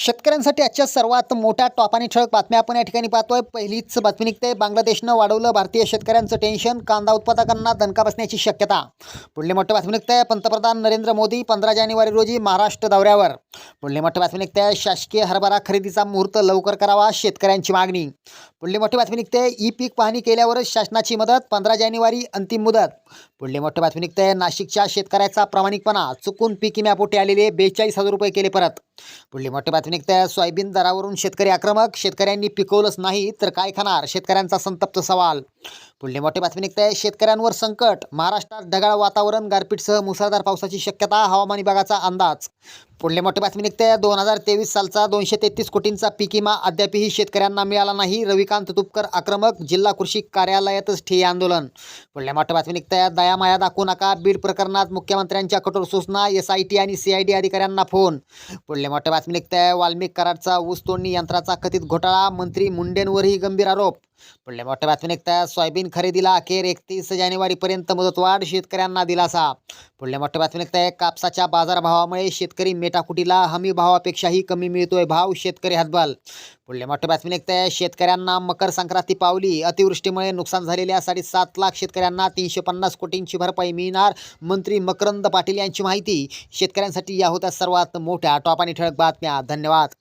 शेतकऱ्यांसाठी आजच्या सर्वात मोठ्या टॉप आणि ठळक बातम्या आपण या ठिकाणी पाहतोय. पहिलीच बातमी निघते. बांगलादेशनं वाढवलं भारतीय शेतकऱ्यांचं टेन्शन कांदा उत्पादकांना दणका बसण्याची शक्यता. पुढली मोठी बातमी निघते. पंतप्रधान नरेंद्र मोदी पंधरा जानेवारी रोजी महाराष्ट्र दौऱ्यावर. पुढली मोठी बातमी निघते. शासकीय हरभरा खरेदीचा मुहूर्त लवकर करावा शेतकऱ्यांची मागणी. पुढली मोठी बातमी निघते. ई पीक पाहणी केल्यावरच शासनाची मदत पंधरा जानेवारी अंतिम मुदत. पुढली मोठी बातमी निघते. नाशिकच्या शेतकऱ्याचा प्रामाणिकपणा चुकून पीक विम्यापोटी आलेले बेचाळीस हजार रुपये केले परत. पुढली मोठी बातमी निघते सोयाबीन दरावरून शेतकरी आक्रमक शेतकऱ्यांनी पिकवलंच नाही तर काय खाणार? शेतकऱ्यांचा संतप्त सवाल. पुढली मोठी बातमी निघते. शेतकऱ्यांवर संकट. महाराष्ट्रात ढगाळ वातावरण गारपीटसह मुसळधार पावसाची शक्यता हवामान विभागाचा अंदाज. पुढले मोठे बातमी निघते. दोन हजार तेवीस सालचा दोनशे तेहतीस कोटींचा पीक विमा अद्यापही शेतकऱ्यांना मिळाला नाही. रविकांत तुपकर आक्रमक जिल्हा कृषी कार्यालयातच ठिय्या आंदोलन. पुढल्या मोठ्या बातमी निघते. दयामाया दाखवू नका. बीड प्रकरणात मुख्यमंत्र्यांच्या कठोर सूचना एस आय टी आणि सी आय डी अधिकाऱ्यांना फोन. पुढल्या मोठ्या बातमी निघते. वाल्मिक कराडचा ऊस तोडणी यंत्राचा कथित घोटाळा मंत्री मुंडेंवरही गंभीर आरोप. पुढल्या मोठ्या बातमी निघतात सोयाबीन खरेदीला अखेर एकतीस जानेवारीपर्यंत मुदतवाढ शेतकऱ्यांना दिलासा. पुढल्या मोठ्या बातमी निघताय कापसाच्या बाजारभावामुळे शेतकरी मेटाकुटीला हमी भावापेक्षाही कमी मिळतोय भाव शेतकरी हतबल. पुढल्या मोठ्या बातमी निघताय शेतकऱ्यांना मकर संक्रांती पावली. अतिवृष्टीमुळे नुकसान झालेल्या साडेसात लाख शेतकऱ्यांना तीनशे पन्नास कोटींची भरपाई मिळणार मंत्री मकरंद पाटील यांची माहिती. शेतकऱ्यांसाठी या होत्या सर्वात मोठ्या टॉप आणि ठळक बातम्या. धन्यवाद.